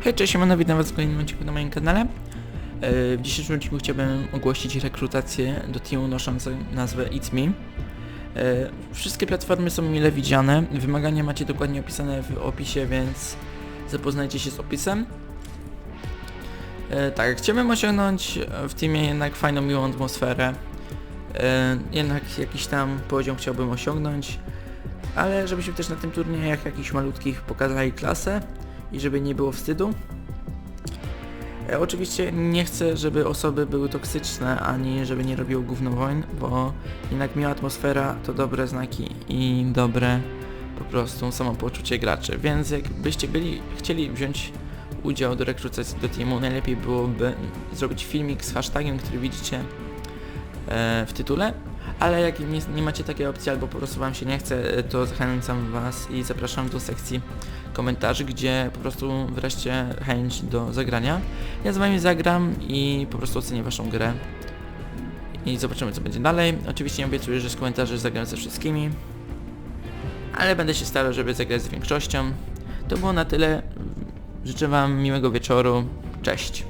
Hej, cześć, siemano, witam was w kolejnym odcinku na moim kanale. E, W dzisiejszym odcinku chciałbym ogłosić rekrutację do teamu noszącego nazwę It's Me. E, Wszystkie platformy są mile widziane, wymagania macie dokładnie opisane w opisie, więc zapoznajcie się z opisem. E, Tak, chciałbym osiągnąć w teamie jednak fajną, miłą atmosferę. Jednak jakiś tam poziom chciałbym osiągnąć, ale żebyśmy też na tym turniejach jakichś malutkich pokazali klasę i żeby nie było wstydu. E, oczywiście nie chcę, żeby osoby były toksyczne, ani żeby nie robiło gówno wojen, bo jednak miła atmosfera to dobre znaki i dobre po prostu samopoczucie graczy. Więc jakbyście byli, chcieli wziąć udział do rekrutacji do teamu, najlepiej byłoby zrobić filmik z hashtagiem, który widzicie e, w tytule, ale jak nie, nie macie takiej opcji albo po prostu wam się nie chce, e, to zachęcam was i zapraszam do sekcji komentarzy, gdzie po prostu wreszcie chęć do zagrania. Ja z wami zagram i po prostu ocenię waszą grę. I zobaczymy co będzie dalej. Oczywiście nie obiecuję, że z komentarzy zagram ze wszystkimi. Ale będę się starał, żeby zagrać z większością. To było na tyle. Życzę wam miłego wieczoru. Cześć.